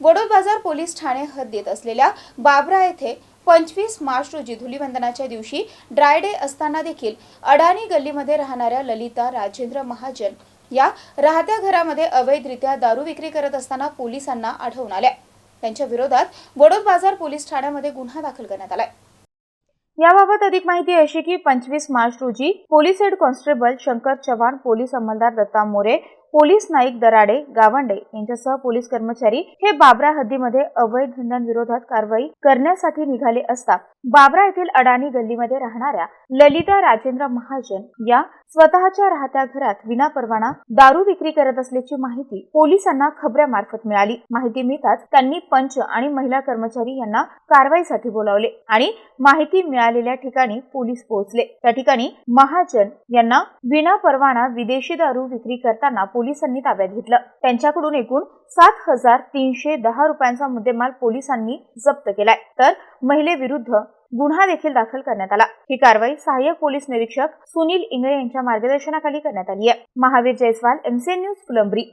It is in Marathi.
गोडोद बाजार पोलीस ठाणे हद्दीत असलेल्या बाबरा येथे पंचवीस मार्च रोजी धुलीवंदनाच्या दिवशी ड्राय डे असताना देखील अडाणी गल्लीमध्ये राहणाऱ्या ललिता राजेंद्र महाजन या राहत्या घरामध्ये अवैधरित्या दारू विक्री करत असताना पोलिसांना आढळून आल्या. त्यांच्या विरोधात गोडोद बाजार पोलीस ठाण्यामध्ये गुन्हा दाखल करण्यात आलाय. याबाबत अधिक माहिती अशी की पंचवीस मार्च रोजी police head constable Shankar Chavan police अंमलदार Datta More police Naik Darade Gawande यांच्यासह पोलीस कर्मचारी हे बाबरा हद्दीमध्ये अवैध धंद्यांविरोधात कारवाई करण्यासाठी निघाले असता बाबरा येथील अडाणी गल्लीमध्ये राहणाऱ्या ललिता राजेंद्र महाजन या स्वतःच्या राहत्या घरात विनापरवाना दारू विक्री करत असल्याची माहिती पोलिसांना खबऱ्यामार्फत मिळाली. माहिती मिळताच त्यांनी पंच आणि महिला कर्मचारी यांना कारवाईसाठी बोलावले आणि माहिती मिळालेल्या ठिकाणी पोलीस पोहोचले. त्या ठिकाणी महाजन यांना विनापरवाना विदेशी दारू विक्री करताना पोलिसांनी ताब्यात घेतलं. त्यांच्याकडून एकूण सात हजार तीनशे दहा रुपयांचा मुद्देमाल पोलिसांनी जप्त केलाय. तर महिलेविरुद्ध गुन्हा देखील दाखल करण्यात आला. ही कारवाई सहाय्यक पोलीस निरीक्षक सुनील इंगळे यांच्या मार्गदर्शनाखाली करण्यात आली आहे. Mahavir Jaiswal MCN news Phulambri.